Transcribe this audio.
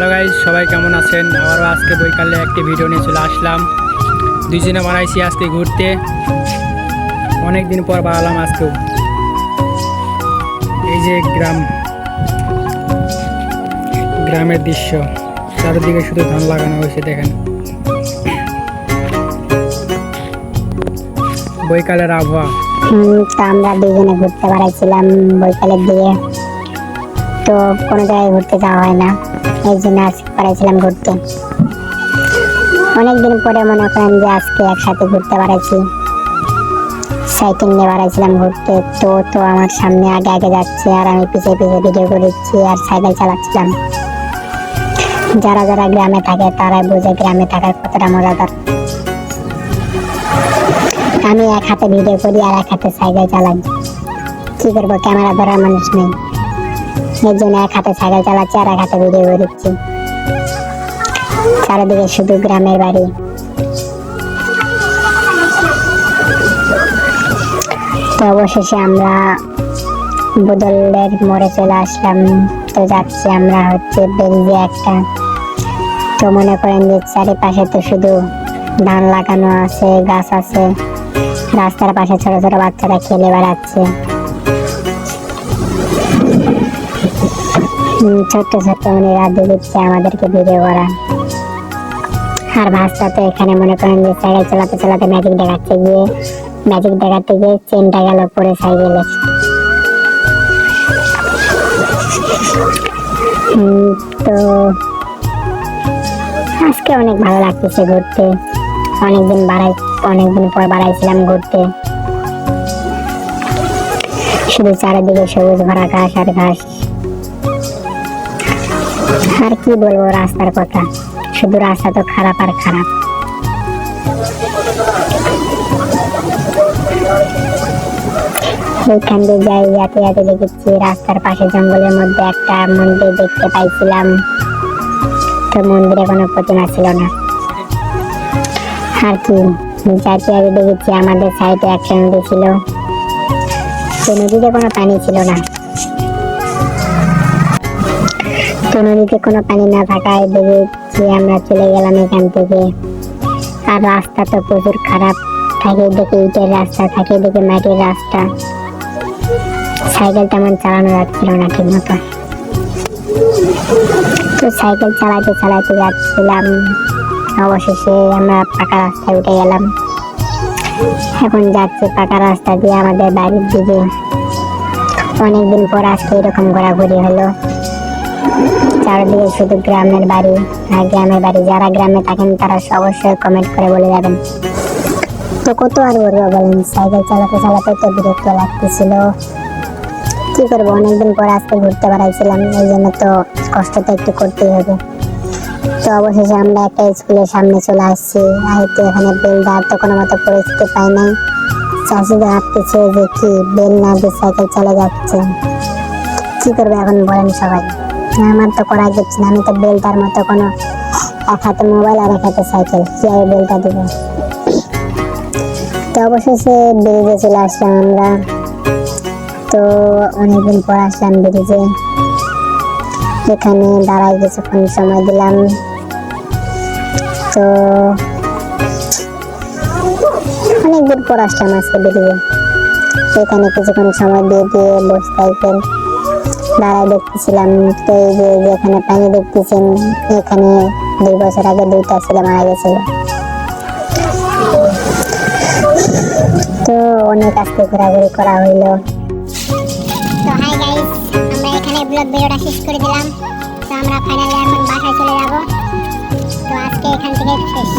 Hello guys সবাই কেমন আছেন? আবারও আজকে বৈকালে একটি ভিডিও নিয়ে চলে আসলাম। দুজনে বানাইছি আজকে ঘুরতে। অনেক দিন পর বাড়ালাম আজকে। এই যে গ্রাম, গ্রামের দৃশ্য। চারিদিকে শুধু ধান লাগানো হয়েছে, দেখেন। বৈকালের আবহাওয়া। আমরা দুজনে ঘুরতে বেড়াইছিলাম বৈকালের দিকে। তো কোনো জায়গায় ঘুরতে যাওয়া হয় না। এই জন্য আজকে বেড়াইছিলাম ঘুরতে। অনেকদিন পরে মনে করেন যে আজকে একসাথে ঘুরতে বেড়াইছি। সাইকেল নিয়ে বেড়াইছিলাম ঘুরতে। তো তো আমার সামনে আগে আগে যাচ্ছে আর আমি পিছিয়ে পিছিয়ে ভিডিও করেছি আর সাইকেল চালাচ্ছিলাম। যারা যারা গ্রামে থাকে তারাই বুঝে গ্রামে থাকার কতটা মজাদার। আমি এক হাতে ভিডিও করি আর এক হাতে সাইকেল চালাই। কি করব? ক্যামেরা ধরার মানুষ নেই। এর জন্য এক হাতে সাইকেল চালাচ্ছি আর এক হাতে ভিডিও করছি চারিদিকে শুধু গ্রামের বাড়ি। তো অবশেষে আমরা বদলের মোড়ে চলে আসলাম। তো যাচ্ছি আমরা হচ্ছে বেরিয়ে একটা। তো মনে করেন যে চারিপাশে তো শুধু ধান লাগানো আছে, গাছ আছে। রাস্তার পাশে ছোট ছোট বাচ্চারা খেলে বেড়াচ্ছে। ছোট্ট ছোট্ট মেয়েরা দিচ্ছে আমাদেরকে ভিডিও করা আর ভাষা তো এখানে মনে করেন যে সাইকেল চালাতে চালাতে ম্যাজিক দেখাচ্ছে গিয়ে ম্যাজিক দেখাতে গিয়ে চেনটা গেল পরে সাইকেলে। তো আজকে অনেক ভালো লাগতেছে ঘুরতে। অনেকদিন বাড়াই, অনেকদিন পর বাড়াইছিলাম ঘুরতে। শুধু চারিদিকে সবুজ ভরা ঘাস আর ঘাস। আর কি বলব, রাস্তার কথা। শুধু রাস্তা তো খারাপ আর খারাপ। ওইখান দিয়ে যাই যাতে যাতে দেখেছি রাস্তার পাশে জঙ্গলের মধ্যে একটা মন্দির দেখতে পাইছিলাম। তো মন্দিরে কোনো প্রতিমা ছিল না। আর কি যাতে আগে দেখেছি আমাদের সাইডে একটা নদী ছিল। তো নদীতে কোনো পানি ছিল না। নদীতে কোনো পানি না থাকায় দেখেছি আমরা চলে গেলাম এখান থেকে। আর রাস্তা তো প্রচুর খারাপ। থাকে দেখে ইটের রাস্তা, থাকে দেখে মাটির রাস্তা। সাইকেল তেমন চালানো যাচ্ছিল না ঠিক মতো তো সাইকেল চালাতে চালাতে যাচ্ছিলাম। অবশেষে আমরা পাকা রাস্তায় উঠে গেলাম। এখন যাচ্ছি পাকা রাস্তা দিয়ে আমাদের বাড়ির দিকে। অনেকদিন পর আজকে এরকম ঘোরাঘুরি হলো। চারিদিকে শুধু গ্রামের বাড়ি আর গ্রামের বাড়ি। যারা গ্রামে থাকেন, তারা অবশ্যই কমেন্ট করে বলে যাবেন। তো কত আর বলব বলেন, সাইকেল চালাতে চালাতে তো বিরক্ত লাগতেছিল। কি করব? অনেকদিন পর আজকে ঘুরতে বেড়াইছিলাম, এই জন্য তো কষ্ট তো একটু করতেই হবে। তো অবশেষে আমরা একটা স্কুলের সামনে চলে আসছি। আর তো এখানে বেল দেওয়ার তো কোনো মতো পরিস্থিতি পাই নাই। চাষিদের হাঁটতেছে কি, বেল না দিয়ে সাইকেল চলে যাচ্ছে। কি করবে এখন বলেন সবাই। আমার তো করা যাচ্ছে না আমি তো বেলটার মতো কোনো এক হাতে মোবাইল আর এক হাতে সাইকেল, কীভাবে বেলটা দিব? তো অবশেষে ব্রিজে চলে আসলাম আমরা। তো অনেকদিন পর আসলাম ব্রিজে। এখানে দাঁড়াই কিছুক্ষণ সময় দিলাম। তো অনেক দূর পর আসলাম আজকে বেরিয়ে এখানে কিছুক্ষণ সময় দিয়ে দিয়ে বসে সাইকেল দাঁড়াই দেখতেছিলাম, তো এই যে যেখানে পানি দেখতেছেন, এখানে দুই বছর আগে দুইটা ছেলে মারা গেছিল। তো অনেক আজকে ঘোরাঘুরি করা হইল। তো হাই গাইস করে দিলাম। তো আমরা ফাইনালি এখন বাসায় চলে যাব। তো আজকে এখান থেকে শেষ।